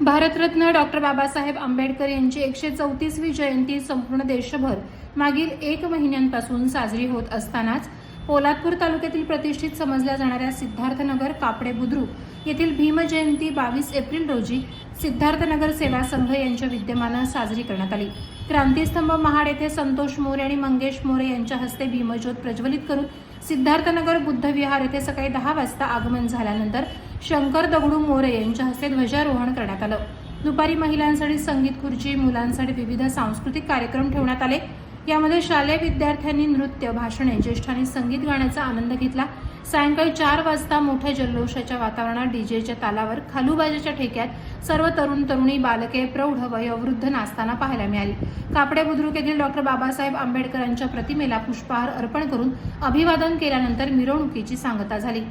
Bharat Ratna doctor Babasaheb Ambedkar यांची एकशे चौतीसवी जयंती संपूर्ण देशभर मागील एक महिन्यांपासून साजरी होत असतानाच पोलादपूर तालुक्यातील प्रतिष्ठित समजल्या जाणाऱ्या सिद्धार्थनगर कापडे बुद्रुक येथील भीमजयंती बावीस एप्रिल रोजी सिद्धार्थनगर सेवा संघ यांच्या विद्यमानं साजरी करण्यात आली. क्रांतीस्तंभ महाड येथे संतोष मोरे आणि मंगेश मोरे यांच्या हस्ते भीमज्योत प्रज्वलित करून सिद्धार्थनगर बुद्ध विहार येथे सकाळी दहा वाजता आगमन झाल्यानंतर शंकर दगडू मोरे यांच्या हस्ते ध्वजारोहण करण्यात आलं. दुपारी महिलांसाठी संगीत खुर्ची मुलांसाठी विविध सांस्कृतिक कार्यक्रम ठेवण्यात आले. यामध्ये शालेय विद्यार्थ्यांनी नृत्य भाषणे ज्येष्ठांनी संगीत गाण्याचा आनंद घेतला. सायंकाळी चार वाजता मोठ्या जल्लोषाच्या वातावरणात डीजेच्या तालावर खालूबाजाच्या ठेक्यात सर्व तरुण तरुणी बालके प्रौढ वयोवृद्ध नाचताना पाहायला मिळाली. कापडे बुद्रुक येथील डॉक्टर बाबासाहेब आंबेडकरांच्या प्रतिमेला पुष्पहार अर्पण करून अभिवादन केल्यानंतर मिरवणुकीची सांगता झाली.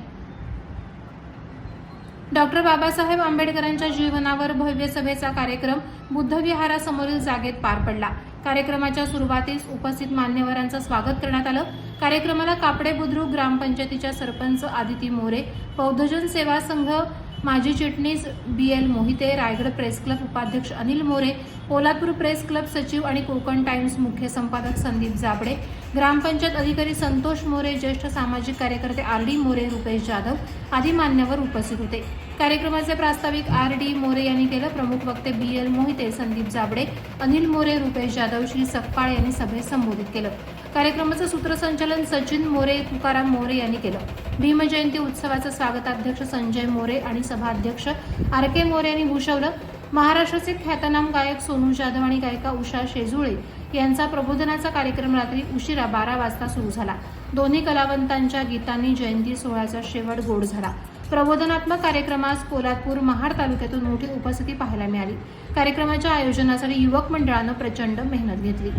डॉक्टर बाबासाहेब आंबेडकरांच्या जीवनावर भव्य सभेचा कार्यक्रम बुद्धविहारासमोरील जागेत पार पडला. कार्यक्रमाच्या सुरुवातीस उपस्थित मान्यवरांचं स्वागत करण्यात आलं. कार्यक्रमाला कापडे बुद्रुक ग्रामपंचायतीच्या सरपंच आदिती मोरे बौद्धजन सेवा संघ माजी चिटणीस B L Mohite Raigad press club उपाध्यक्ष अनिल मोरे पोलादपूर प्रेस क्लब सचिव आणि कोकण टाइम्स मुख्य संपादक संदीप जाबडे ग्रामपंचायत अधिकारी संतोष मोरे ज्येष्ठ सामाजिक कार्यकर्ते आर डी मोरे रुपेश जाधव आदी मान्यवर उपस्थित होते. कार्यक्रमाचे प्रास्ताविक आर डी मोरे यांनी केलं. प्रमुख वक्ते बी एल मोहिते संदीप जाबडे अनिल मोरे रुपेश जाधव श्री सकपाळ यांनी सभेत संबोधित केलं. कार्यक्रमाचं सूत्रसंचालन सचिन मोरे तुकाराम मोरे यांनी केलं. भीमजयंती उत्सवाचं स्वागताध्यक्ष संजय मोरे आणि सभाध्यक्ष आर के मोरे यांनी भूषवलं. महाराष्ट्राचे ख्यातनाम गायक सोनू जाधव आणि गायिका उषा शेजुळे यांचा प्रबोधनाचा कार्यक्रम रात्री उशिरा बारा वाजता सुरू झाला. दोन्ही कलावंतांच्या गीतांनी जयंती सोहळ्याचा शेवट गोड झाला. प्रबोधनात्मक कार्यक्रमास पोलादपूर महाड तालुक्यातून मोठी उपस्थिती पाहायला मिळाली. कार्यक्रमाच्या आयोजनासाठी युवक मंडळानं प्रचंड मेहनत घेतली.